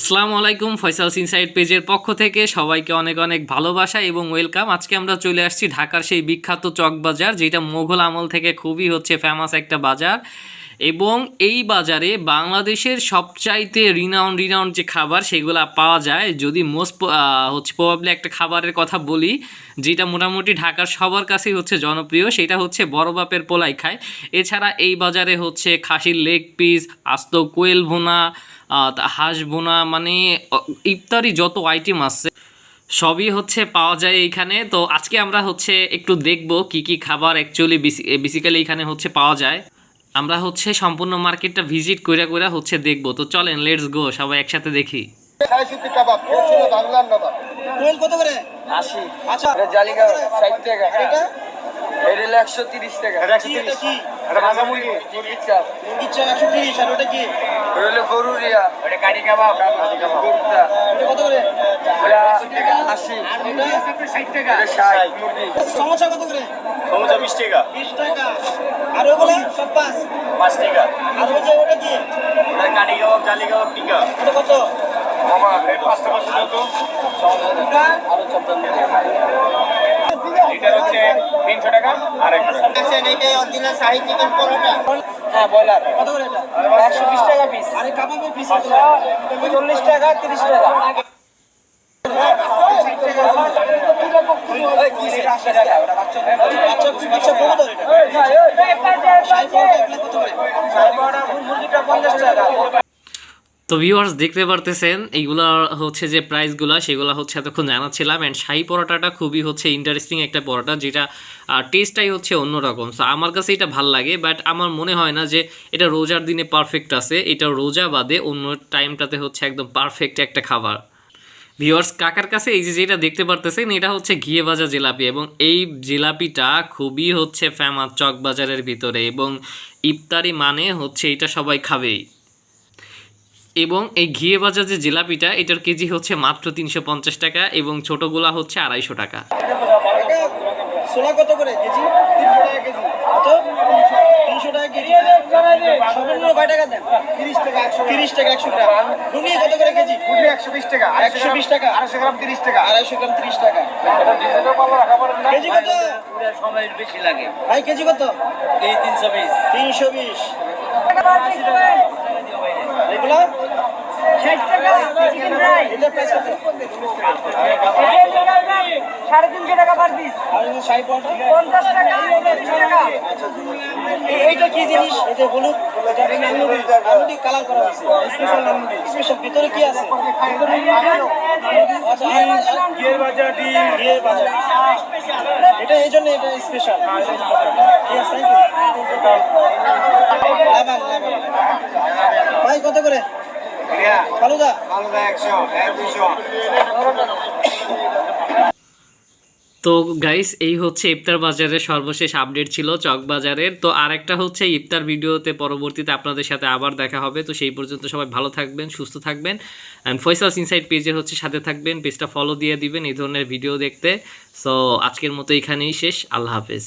আসসালামু আলাইকুম, ফয়সাল ইনসাইড পেজের পক্ষ থেকে সবাইকে অনেক অনেক ভালোবাসা এবং ওয়েলকাম। আজকে আমরা চলে আসছি ঢাকার সেই বিখ্যাত চক বাজার, যেটা মোগল আমল থেকে খুবই হচ্ছে ফেমাস একটা বাজার। এবং এই বাজারে বাংলাদেশের সবচাইতে রিনাউন রিনাউন যে খাবার, সেগুলো পাওয়া যায়। যদি মোস্ট হচ্ছে প্রবাবলি একটা খাবারের কথা বলি, যেটা মোটামুটি ঢাকার সবার কাছেই হচ্ছে জনপ্রিয়, সেটা হচ্ছে বড় বাপের পোলাই খায়। এছাড়া এই বাজারে হচ্ছে খাসির লেগ পিস আস্ত কোয়েল ভুনা হাঁস বোনা মানে ইফতারি যত আইটেম আছে সবই হচ্ছে পাওয়া যায় এইখানে। তো আজকে আমরা হচ্ছে একটু দেখব কি কি খাবার অ্যাকচুয়ালি বেসিক্যালি এখানে হচ্ছে পাওয়া যায়। আমরা হচ্ছে সম্পূর্ণ মার্কেটটা ভিজিট করে করে হচ্ছে দেখব। তো চলেন লেটস গো সবাই একসাথে দেখি। কাবাব বাংলার নবাব। কত করে? আশি। আচ্ছা। টাকা। এটা এটা হলো একশো তিরিশ টাকা। কি? এটা কি? এটা ভাজা মুরগি? মুরগির চাপ। মুরগির চাল একশো তিরিশ আর ওটা কি? এটা হলো গরুরিয়া। এটা কারি কাবাব। গরুটা। এটা কত করে? এটা আশি। এটা ষাট টাকা। এটা ষাট মুরগি। সমোসা কত করে? সমুচা বিশ টাকা। বিশ টাকা। আর ওগুলো? সব পাঁচ। পাঁচ টাকা। আর ওই ওটা কি? ওটা কারি কাবাব জালি কাবাব টিকা। ওটা কত মামা এই পাঁচটা পাঁচটা তো ওটা এটা হচ্ছে তিনশো টাকা আর এইটাই অরিজিনাল শাহি চিকেন পরোটা হ্যাঁ বয়লার কত করে এটা একশো বিশ টাকা পিস আরে কাবাবের পিস চল্লিশ টাকা তিরিশ টাকা আচ্ছা আচ্ছা তো ভিউয়ার্স দেখতে পারতেছেন, এইগুলা হচ্ছে যে প্রাইসগুলো সেগুলো হচ্ছে এতক্ষণ জানাচ্ছিলাম অ্যান্ড শাহি পরোটাটা খুবই হচ্ছে ইন্টারেস্টিং একটা পরোটা যেটা টেস্টটাই হচ্ছে অন্যরকম। সো আমার কাছে এটা ভালো লাগে বাট আমার মনে হয় না যে এটা রোজার দিনে পারফেক্ট আছে, এটা রোজা বাদে অন্য টাইমটাতে হচ্ছে একদম পারফেক্ট একটা খাবার। ভিওয়ার্স কাকার কাছে এই যে যেটা দেখতে পারতেছেন, এটা হচ্ছে ঘিয়ে ভাজা জিলাপি এবং এই জিলাপিটা খুবই হচ্ছে ফেমাস চক বাজারের ভিতরে এবং ইফতারি মানে হচ্ছে এটা সবাই খাবেই। এবং এই ঘিয়ে ভাজা যে জিলাপিটা এটার কেজি হচ্ছে মাত্র তিনশো পঞ্চাশ টাকা এবং ছোটোগুলা হচ্ছে আড়াইশো টাকা। ছোলা কত করে কেজি? তিনশো টাকা কেজি। কত? তিনশো টাকা কেজি। সর্বনিম্ন কয় টাকা দেন? তিরিশ টাকা একশো তিরিশ টাকা একশো টাকা নুনি কত করে কেজি? একশো বিশ টাকা। একশো বিশ টাকা। আড়াইশো গ্রাম তিরিশ টাকা। আড়াইশো গ্রাম তিরিশ টাকা। কেজি কত? সময় বেশি লাগে ভাই কেজি কত? এই তিনশো বিশ। তিনশো বিশ। এগুলা সাড়ে তিনশো টাকা পার পিস পঞ্চাশ টাকা টাকা। এইটা কি জিনিস? এই হলুদ আলুটি কালার করা হয়েছে। স্পেশাল আলুটি স্পেশাল ভিতরে কি আছে? আচ্ছা এটা এই জন্য এটা স্পেশাল ভাই কত করে ফালুদা। একশো দুশো তো গাইস এই হচ্ছে ইফতার বাজারের সর্বশেষ আপডেট ছিল চক বাজারের। তো আরেকটা হচ্ছে ইফতার ভিডিওতে পরবর্তীতে আপনাদের সাথে আবার দেখা হবে। তো সেই পর্যন্ত সবাই ভালো থাকবেন সুস্থ থাকবেন। অ্যান্ড ফয়সালস ইনসাইড পেজের হচ্ছে সাথে থাকবেন পেজটা ফলো দিয়ে দিবেন এই ধরনের ভিডিও দেখতে। সো আজকের মতো এখানেই শেষ। আল্লাহ হাফেজ।